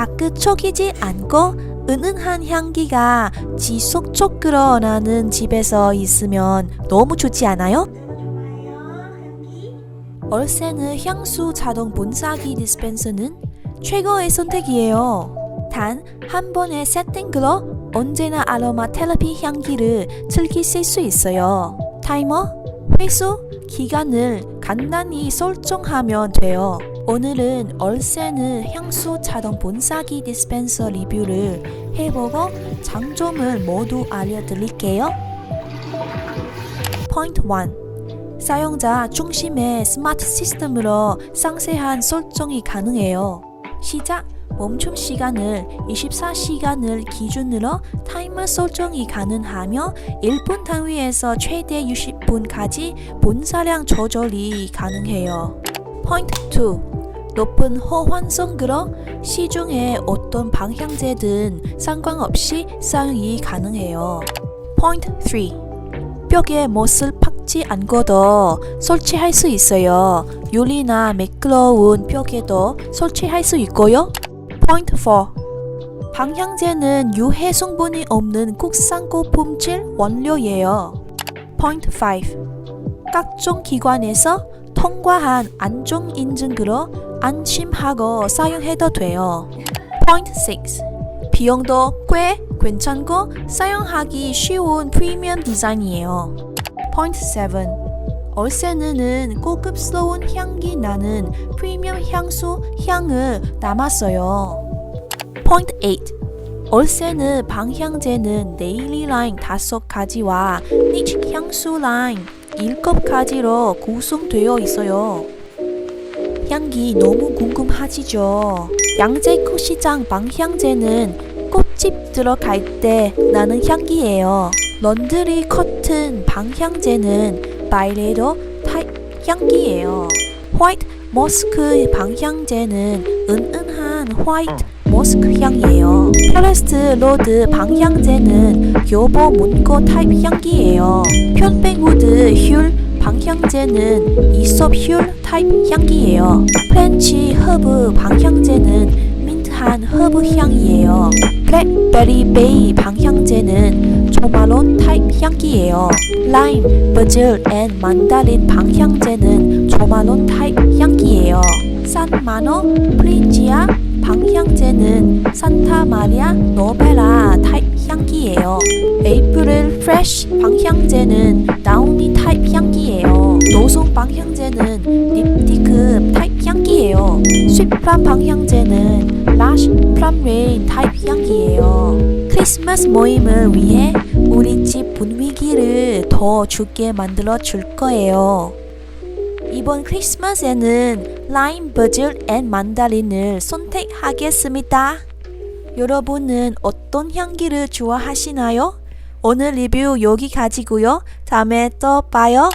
자극적이지 않고 은은한 향기가 지속적으로 나는 집에서 있으면 너무 좋지 않아요? 얼세는 향수 자동 본사기 디스펜서는 최고의 선택이에요. 단 한 번의 세팅으로 언제나 아로마 테라피 향기를 즐기실 수 있어요. 타이머, 회수, 기간을 간단히 설정하면 돼요. 오늘은 얼세는 향수 자동 본사기 디스펜서 리뷰를 해보고 장점을 모두 알려드릴게요. 포인트 1 사용자 중심의 스마트 시스템으로 상세한 설정이 가능해요. 시작 멈춤 시간을 24시간을 기준으로 타이머 설정이 가능하며 1분 단위에서 최대 60분까지 본사량 조절이 가능해요. 포인트 2 높은 호환성으로 시중에 어떤 방향제든 상관없이 사용이 가능해요. 포인트 3 벽에 못을 박지 않고도 설치할 수 있어요. 유리나 매끄러운 벽에도 설치할 수 있고요. 포인트 4 방향제는 유해 성분이 없는 국산 고품질 원료예요. 포인트 5 각종 기관에서 통과한 안전 인증으로 안심하고 사용해도 돼요. 포인트 6 비용도 꽤 괜찮고 사용하기 쉬운 프리미엄 디자인이에요. 포인트 7 얼세는은 고급스러운 향기 나는 프리미엄 향수 향을 담았어요. 포인트 8 얼세는 방향제는 데일리 라인 5가지와 니치 향수 라인 7가지로 구성되어 있어요. 향기 너무 궁금하시죠? 양재코 시장 방향제는 꽃집 들어갈 때 나는 향기예요. 런드리 커튼 방향제는 바이레도 타입 향기예요. 화이트 머스크 방향제는 은은한 화이트 머스크 향이에요. 포레스트 로드 방향제는 교보 문고 타입 향기예요. 편백우드 뮬 방향제는 이솝 뮬 타입 향기예요. 프렌치 허브 방향제는 민트한 허브 향이에요. 블랙베리 베이 방향제는 조마론 타입 향기예요. 라임, 버즐 앤 만다린 방향제는 조마론 타입 향기예요. 산마노, 프리지아 방향제는 산타 마리아 노베라 타입 향기예요. 에이프릴 프레쉬 방향제는 다우니 타입 향기예요. 노송 방향제는 립티크 타입 향기예요. 스윗플람 방향제는 라쉬 플럼레인 타입 향기예요. 크리스마스 모임을 위해 우리 집 분위기를 더 좋게 만들어 줄 거예요. 이번 크리스마스에는 라임 버즐 앤 만다린을 선택하겠습니다. 여러분은 어떤 향기를 좋아하시나요? 오늘 리뷰 여기까지고요. 다음에 또 봐요.